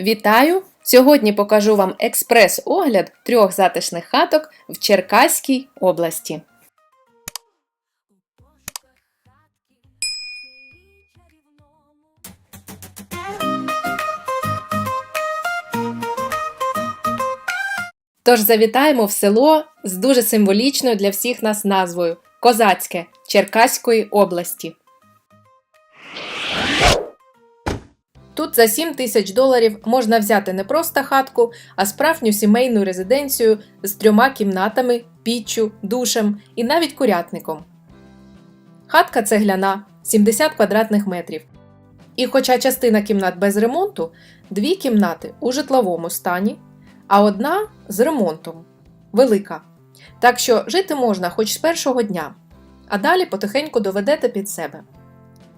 Вітаю! Сьогодні покажу вам експрес-огляд трьох затишних хаток в Черкаській області. Тож завітаємо в село з дуже символічною для всіх нас назвою Козацьке Черкаської області. Тут за 7 тисяч доларів можна взяти не просто хатку, а справжню сімейну резиденцію з трьома кімнатами, піччю, душем і навіть курятником. Хатка цегляна 70 квадратних метрів. І хоча частина кімнат без ремонту, дві кімнати у житловому стані, а одна з ремонтом велика. Так що жити можна хоч з першого дня, а далі потихеньку доведете під себе.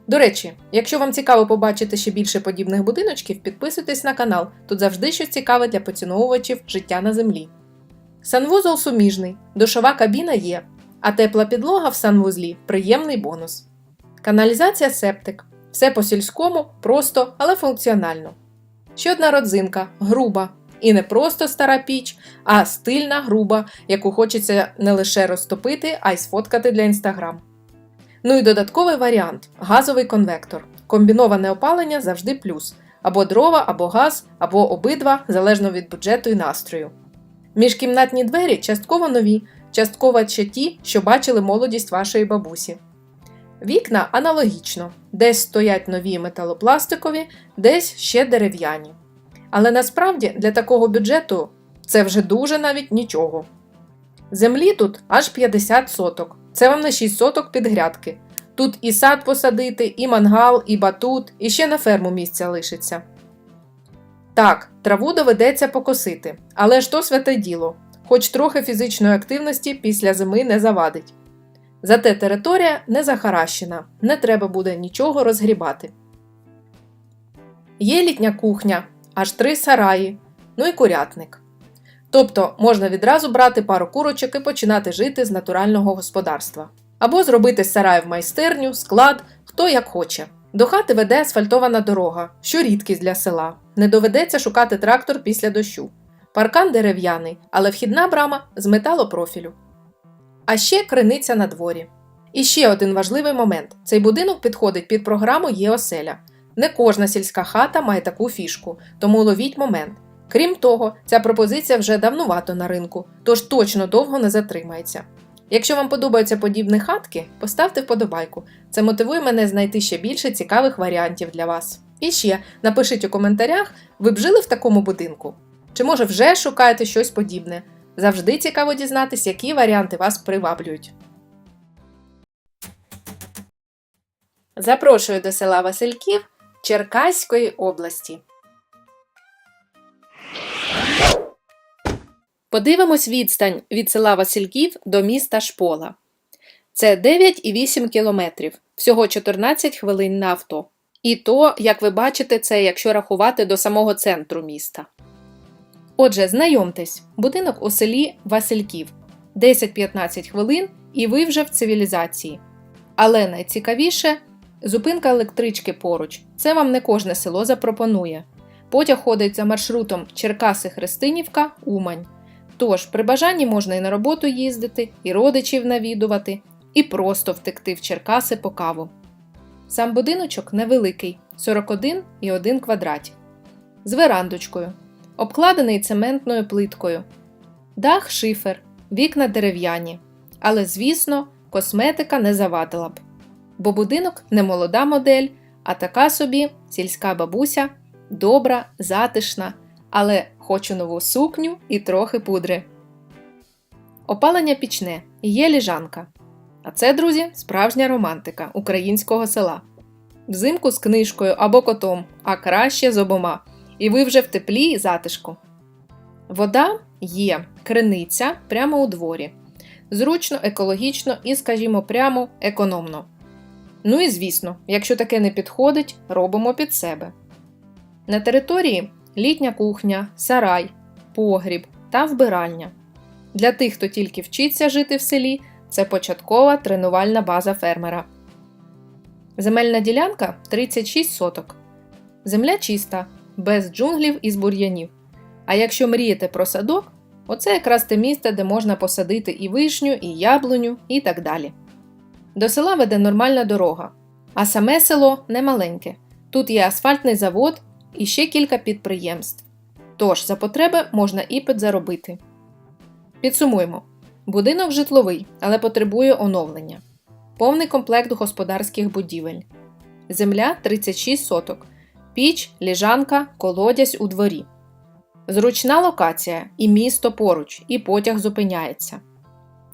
До речі, якщо вам цікаво побачити ще більше подібних будиночків, підписуйтесь на канал. Тут завжди щось цікаве для поціновувачів життя на землі. Санвузол суміжний, душова кабіна є, а тепла підлога в санвузлі приємний бонус. Каналізація септик. Все по-сільському, просто, але функціонально. Ще одна родзинка груба. І не просто стара піч, а стильна груба, яку хочеться не лише розтопити, а й сфоткати для інстаграм. Ну і додатковий варіант газовий конвектор. Комбіноване опалення завжди плюс. Або дрова, або газ, або обидва, залежно від бюджету і настрою. Міжкімнатні двері частково нові, частково ще ті, що бачили молодість вашої бабусі. Вікна аналогічно, десь стоять нові металопластикові, десь ще дерев'яні. Але насправді для такого бюджету це вже дуже навіть нічого. Землі тут аж 50 соток. Це вам не 6 соток під грядки. Тут і сад посадити, і мангал, і батут, і ще на ферму місця лишиться. Так, траву доведеться покосити, але ж то святе діло, хоч трохи фізичної активності після зими не завадить. Зате територія не захаращена, не треба буде нічого розгрібати. Є літня кухня, аж три сараї, ну і курятник. Тобто можна відразу брати пару курочок і починати жити з натурального господарства. Або зробити з сараїв майстерню, склад, хто як хоче. До хати веде асфальтована дорога, що рідкість для села. Не доведеться шукати трактор після дощу. Паркан дерев'яний, але вхідна брама з металопрофілю. А ще криниця на дворі. І ще один важливий момент: цей будинок підходить під програму ЄОселя. Не кожна сільська хата має таку фішку, тому ловіть момент. Крім того, ця пропозиція вже давнувато на ринку, тож точно довго не затримається. Якщо вам подобаються подібні хатки, поставте вподобайку. Це мотивує мене знайти ще більше цікавих варіантів для вас. І ще напишіть у коментарях, ви б жили в такому будинку? Чи може вже шукаєте щось подібне? Завжди цікаво дізнатися, які варіанти вас приваблюють. Запрошую до села Васильків Черкаської області. Подивимось відстань від села Васильків до міста Шпола. Це 9,8 кілометрів, всього 14 хвилин на авто. І то, як ви бачите, це якщо рахувати до самого центру міста. Отже, знайомтесь, будинок у селі Васильків 10-15 хвилин, і ви вже в цивілізації. Але найцікавіше зупинка електрички поруч. Це вам не кожне село запропонує. Потяг ходить за маршрутом Черкаси-Христинівка, Умань. Тож, при бажанні можна і на роботу їздити, і родичів навідувати, і просто втекти в Черкаси по каву. Сам будиночок невеликий 41,1 квадратів. З верандочкою, обкладений цементною плиткою, дах шифер, вікна дерев'яні. Але, звісно, косметика не завадила б. Бо будинок не молода модель, а така собі сільська бабуся, добра, затишна, але хочу нову сукню і трохи пудри. Опалення пічне є ліжанка. А це, друзі, справжня романтика українського села. Взимку з книжкою або котом, а краще з обома. І ви вже в теплі і затишку. Вода є, криниця прямо у дворі. Зручно, екологічно і, скажімо, прямо економно. Ну і звісно, якщо таке не підходить, робимо під себе. На території літня кухня, сарай, погріб та вбиральня. Для тих, хто тільки вчиться жити в селі, це початкова тренувальна база фермера. Земельна ділянка 36 соток. Земля чиста, без джунглів і бур'янів. А якщо мрієте про садок, оце якраз те місце, де можна посадити і вишню, і яблуню, і так далі. До села веде нормальна дорога, а саме село немаленьке. Тут є асфальтний завод і ще кілька підприємств. Тож за потреби можна і підзаробити. Підсумуємо: будинок житловий, але потребує оновлення, повний комплект господарських будівель, земля 36 соток, піч, ліжанка, колодязь у дворі. Зручна локація і місто поруч, і потяг зупиняється.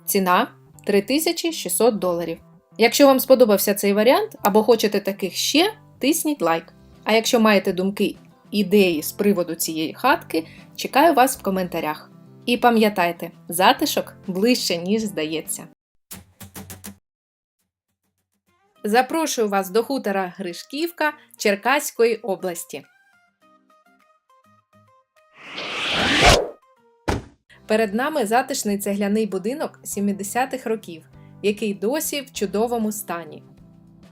Ціна 3600 доларів. Якщо вам сподобався цей варіант або хочете таких ще, тисніть лайк. А якщо маєте думки, ідеї з приводу цієї хатки, чекаю вас в коментарях. І пам'ятайте, затишок ближче, ніж здається. Запрошую вас до хутора Гришківка Черкаської області. Перед нами затишний цегляний будинок 70-х років, який досі в чудовому стані.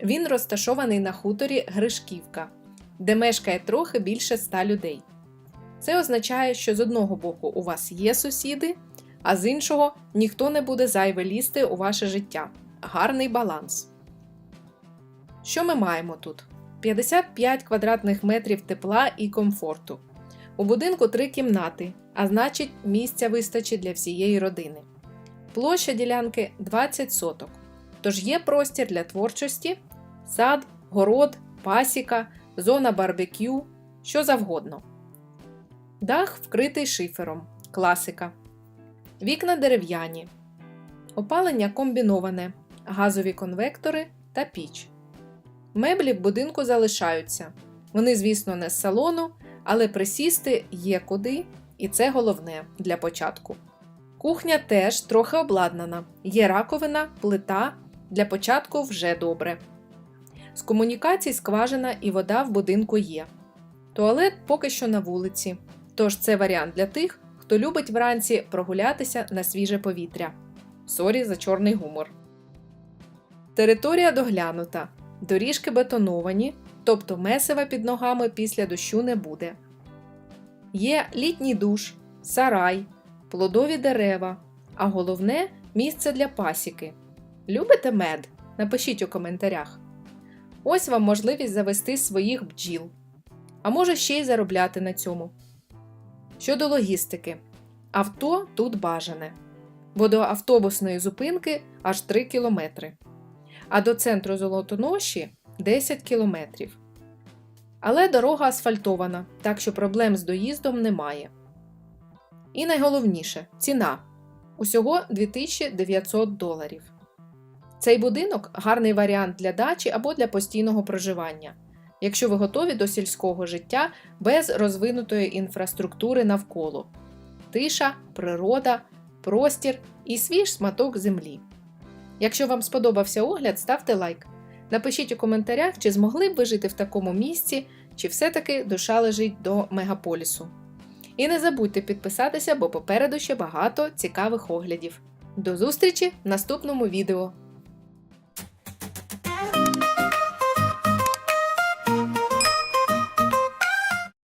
Він розташований на хуторі Гришківка, де мешкає трохи більше ста людей. Це означає, що з одного боку у вас є сусіди, а з іншого ніхто не буде зайве лізти у ваше життя. Гарний баланс. Що ми маємо тут? 55 квадратних метрів тепла і комфорту. У будинку три кімнати, а значить, місця вистачить для всієї родини. Площа ділянки 20 соток. Тож є простір для творчості, сад, город, пасіка, зона барбекю, що завгодно. Дах вкритий шифером. Класика. Вікна дерев'яні. Опалення комбіноване, газові конвектори та піч. Меблі в будинку залишаються. Вони, звісно, не з салону, але присісти є куди, і це головне для початку. Кухня теж трохи обладнана. Є раковина, плита. Для початку вже добре. З комунікацій скважина і вода в будинку є. Туалет поки що на вулиці. Тож це варіант для тих, хто любить вранці прогулятися на свіже повітря. Сорі за чорний гумор. Територія доглянута. Доріжки бетоновані, тобто месива під ногами після дощу не буде. Є літній душ, сарай, плодові дерева, а головне місце для пасіки. Любите мед? Напишіть у коментарях. Ось вам можливість завести своїх бджіл. А може ще й заробляти на цьому. Щодо логістики, авто тут бажане, бо до автобусної зупинки аж 3 кілометри, а до центру золотоноші 10 кілометрів. Але дорога асфальтована, так що проблем з доїздом немає. І найголовніше ціна усього 2900 доларів. Цей будинок гарний варіант для дачі або для постійного проживання, якщо ви готові до сільського життя без розвинутої інфраструктури навколо тиша, природа, простір і свіж сматок землі. Якщо вам сподобався огляд, ставте лайк. Напишіть у коментарях, чи змогли б ви жити в такому місці, чи все-таки душа лежить до мегаполісу. І не забудьте підписатися, бо попереду ще багато цікавих оглядів. До зустрічі в наступному відео!